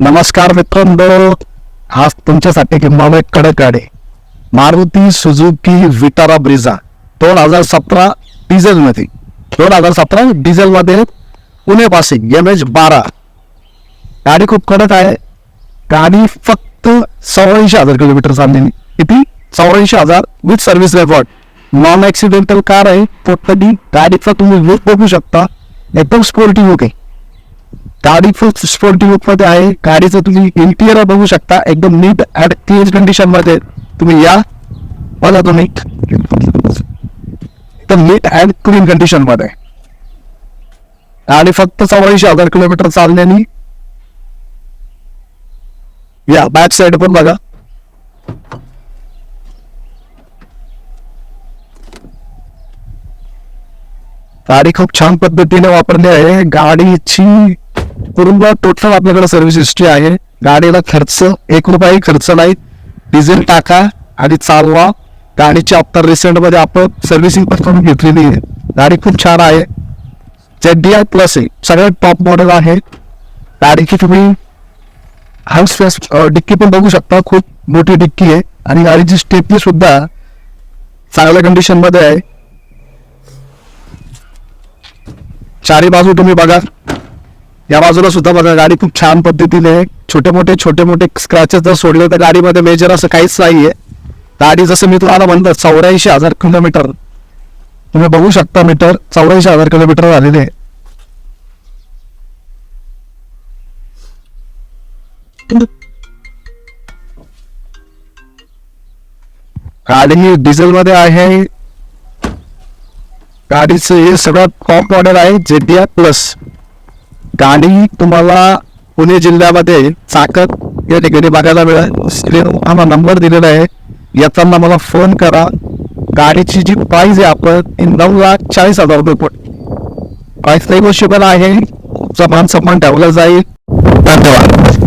नमस्कार मित्रांनो. आज तुमच्यासाठी किंवा एक कडक गाडी. मारुती सुझुकी विटारा ब्रिझा दोन हजार सतरा डिझेलमध्ये. दोन हजार सतरा डिझेलमध्ये पुणे पासिंग एम एच बारा. गाडी खूप कडक आहे. गाडी फक्त चौऱ्याऐंशी हजार किलोमीटर चाललेली किती? चौऱ्याऐंशी हजार with service record non accidental car आहे टोटली गाडीचा तुम्ही लुक बघू शकता. एकदम स्पोर्टिव्ह लुक आहे. गाडी फुल स्पोर्टिव्हमध्ये आहे. गाडीचं तुम्ही इंटिरियर बघू शकता. एकदम नीट अँड क्लीन कंडिशनमध्ये तुम्ही या. बघा तुम्ही. एकदम नीट अँड क्लीन कंडिशनमध्ये. आणि फक्त चौऱ्याऐंशी हजार किलोमीटर चालण्याने या बॅक साइड पण बघा. गाडी खूप छान पद्धतीने वापरली आहे. गाडीची पूर्ण टोटल आपल्याकडे सर्व्हिस हिस्ट्री आहे. गाडीला खर्च एक रुपयाही खर्च नाही. डिझेल टाका आणि चालवा. गाडीची आता रिसेंटमध्ये आपण सर्व्हिसिंग पण करून घेतलेली आहे. गाडी खूप छान आहे. जेड डी आय प्लस आहे. सगळ्यात टॉप मॉडेल आहे. गाडीची तुम्ही हाऊस स्पेस डिक्की पण बघू शकता. खूप मोठी डिक्की आहे. आणि गाडीची स्टेपनी सुद्धा चांगल्या कंडिशनमध्ये आहे. चारी बाजू तुम्ही बघा. या बाजूला सुद्धा बघा गाडी खूप छान पद्धतीने छोटे मोठे छोटे मोठे स्क्रॅचेस जर सोडले तर गाडीमध्ये मेजर असं काहीच नाहीये. गाडी जसं मी तुम्हाला म्हणलं चौऱ्याऐंशी हजार किलोमीटर. तुम्ही बघू शकता मीटर चौऱ्याऐंशी हजार किलोमीटर झालेले आहे. गाडी डिझेल मध्ये आहे. गाडीचं हे सगळ्यात टॉप मॉडेल आहे जेटीआर प्लस गाडी तुम्हाला पुणे जिल्ह्यामध्ये चाकत या ठिकाणी बघायला मिळेल. स्क्रीन आम्हाला नंबर दिलेला आहे. येताना मला फोन करा. गाडीची जी प्राईज आहे आपण ती नऊ लाख चाळीस हजार रुपये पड प्राइस नेगोशिएबल आहे. समान समान ठेवलं जाईल. धन्यवाद.